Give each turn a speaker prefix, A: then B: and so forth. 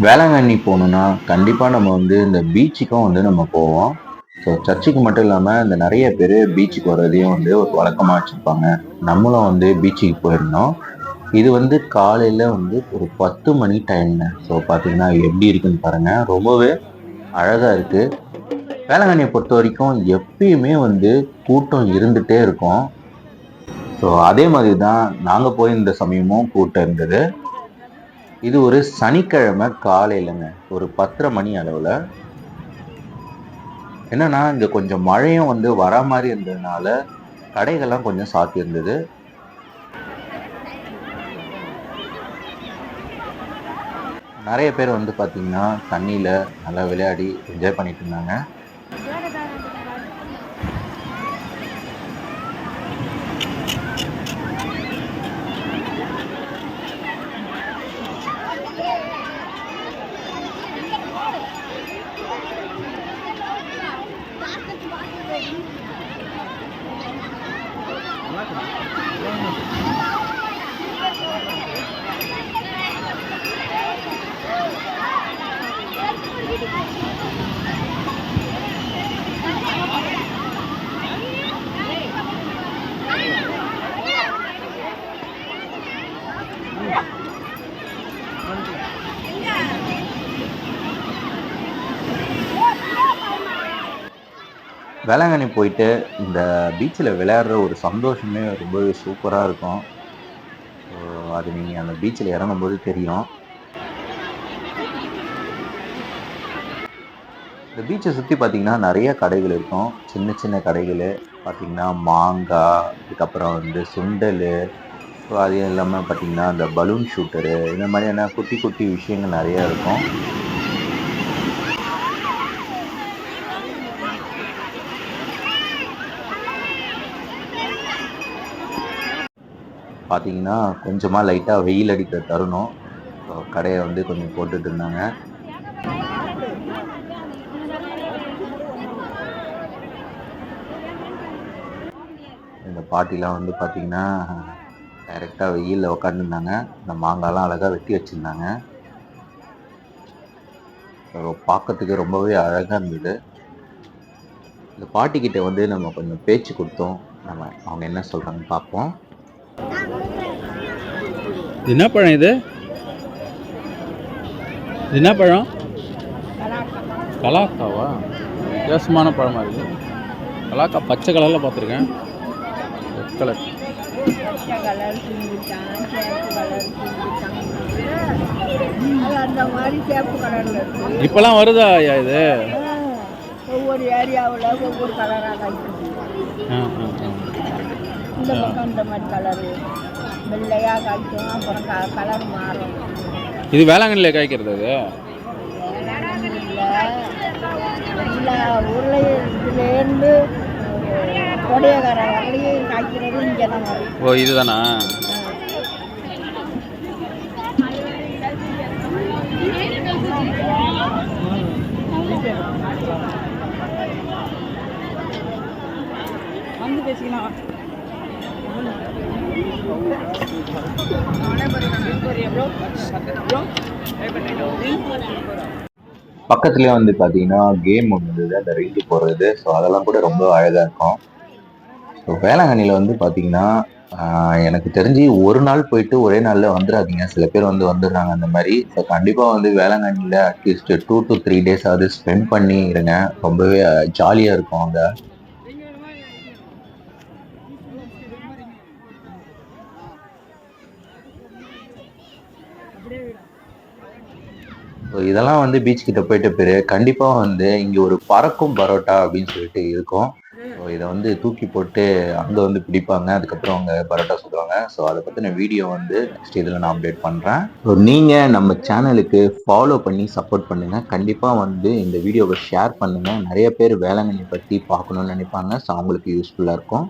A: வேளாங்கண்ணி போகணுன்னா கண்டிப்பாக நம்ம வந்து இந்த பீச்சுக்கும் வந்து நம்ம போவோம். ஸோ சர்ச்சுக்கு மட்டும் இல்லாமல் இந்த நிறைய பேர் பீச்சுக்கு வர்றதையும் வந்து ஒரு வழக்கமாக வச்சுருப்பாங்க. நம்மளும் வந்து பீச்சுக்கு போயிருந்தோம். இது வந்து காலையில் வந்து ஒரு பத்து மணி டைம்ங்க ஸோ பார்த்தீங்கன்னா எப்படி இருக்குன்னு பாருங்கள் ரொம்பவே அழகாக இருக்குது வேளாங்கண்ணியை பொறுத்த வரைக்கும் எப்பயுமே வந்து கூட்டம் இருந்துகிட்டே இருக்கும். ஸோ அதே மாதிரி தான் நாங்கள் போயிருந்த சமயமும் கூட்டம் இருந்தது. இது ஒரு சனிக்கிழமை காலையிலங்க. ஒரு பத்தரை மணி அளவில். என்னன்னா இங்கே கொஞ்சம் மழையும் வந்து வர மாதிரி இருந்ததுனால கடைகள்லாம் கொஞ்சம் சாத்தியிருந்தது நிறைய பேர் வந்து பார்த்தீங்கன்னா தண்ணியில் நல்லா விளையாடி என்ஜாய் பண்ணிட்டு இருந்தாங்க. வேளாங்கண்ணி போயிட்டு இந்த பீச்சில் விளையாடுற ஒரு சந்தோஷமே ரொம்பவே சூப்பராக இருக்கும். ஸோ அது நீங்கள் அந்த பீச்சில் இறங்கும்போது தெரியும். இந்த பீச்சை சுற்றி பார்த்தீங்கன்னா நிறைய கடைகள் இருக்கும். சின்ன சின்ன கடைகள். பார்த்தீங்கன்னா மாங்காய் அதுக்கப்புறம் வந்து சுண்டல். ஸோ அது இல்லாமல் பார்த்தீங்கன்னா அந்த பலூன் ஷூட்டரு இந்த மாதிரியான குட்டி குட்டி விஷயங்கள் நிறையா இருக்கும். பார்த்தீங்கன்னா கொஞ்சமாக லைட்டாக வெயில் அடிக்கிற தருணம். கடையை வந்து கொஞ்சம் போட்டுட்டு இருந்தாங்க. இந்த பாட்டிலாம் வந்து பார்த்தீங்கன்னா டைரெக்டாக வெயிலில் உட்காந்துருந்தாங்க இந்த மாங்காய்லாம் அழகாக வெட்டி வச்சுருந்தாங்க. பார்க்கறதுக்கு ரொம்பவே அழகாக இருந்தது. இந்த பாட்டிக்கிட்ட வந்து நம்ம கொஞ்சம் பேச்சு கொடுத்தோம். நம்ம அவங்க என்ன சொல்கிறாங்கன்னு பார்ப்போம்.
B: என்ன பழம் இது? என்ன பழம்? கலாக்காவா? வித்தியாசமான பழமா இருக்குது கலாக்கா பச்சை கலரில் பார்த்துருக்கேன். ரெட் கலர் இப்போலாம் வருதா ஐயா இது?
C: ஆ, ஒவ்வொரு ஏரியாவில் ஒவ்வொரு கலராக பக்கம் இந்த மாதிரி கலரு வெள்ளையாக காய்க்கும் அப்புறம் க கலர் மாறும்.
B: இது வேளாங்கண்ணியில் காய்க்கிறது அது?
C: எல்லா உருளை இதுலேருந்து கொடையக்கார வரலையும் காய்க்கிறது இங்கே தான் வரும்.
B: ஓ இதுதானா?
C: வந்து பேசிக்கலாம்.
A: பக்கத்துலேயே வந்து பார்த்தீங்கன்னா கேம் ஒன்று இருந்தது அந்த ரிங்கு போடுறது. ஸோ அதெல்லாம் கூட ரொம்ப அழகாக இருக்கும். ஸோ வேளாங்கண்ணியில் வந்து பார்த்தீங்கன்னா எனக்கு தெரிஞ்சு ஒரு நாள் போயிட்டு ஒரே நாளில் வந்துடாதீங்க. சில பேர் வந்து வந்துடுறாங்க அந்த மாதிரி. ஸோ கண்டிப்பாக வந்து வேளாங்கண்ணியில் at least two to three days ஆகுது ஸ்பெண்ட் பண்ணி இருங்க. ரொம்பவே ஜாலியாக இருக்கும் அங்கே. இதெல்லாம் வந்து பீச் கிட்ட போயிட்ட பேர் கண்டிப்பாக வந்து இங்கே ஒரு பறக்கும் பரோட்டா அப்படின்னு சொல்லிட்டு இருக்கும். ஸோ இதை வந்து தூக்கி போட்டு அங்கே வந்து பிடிப்பாங்க. அதுக்கப்புறம் அவங்க பரோட்டா சொல்லுவாங்க ஸோ அதை பற்றின வீடியோ வந்து நெக்ஸ்ட் இதில் நான் அப்டேட் பண்ணுறேன் ஸோ நீங்கள் நம்ம சேனலுக்கு ஃபாலோ பண்ணி சப்போர்ட் பண்ணுங்கள் கண்டிப்பாக வந்து இந்த வீடியோவை ஷேர் பண்ணுங்கள் நிறைய பேர் வேளாங்கண்ணி பற்றி பார்க்கணும்னு நினைப்பாங்க. ஸோ அவங்களுக்கு யூஸ்ஃபுல்லாக இருக்கும்.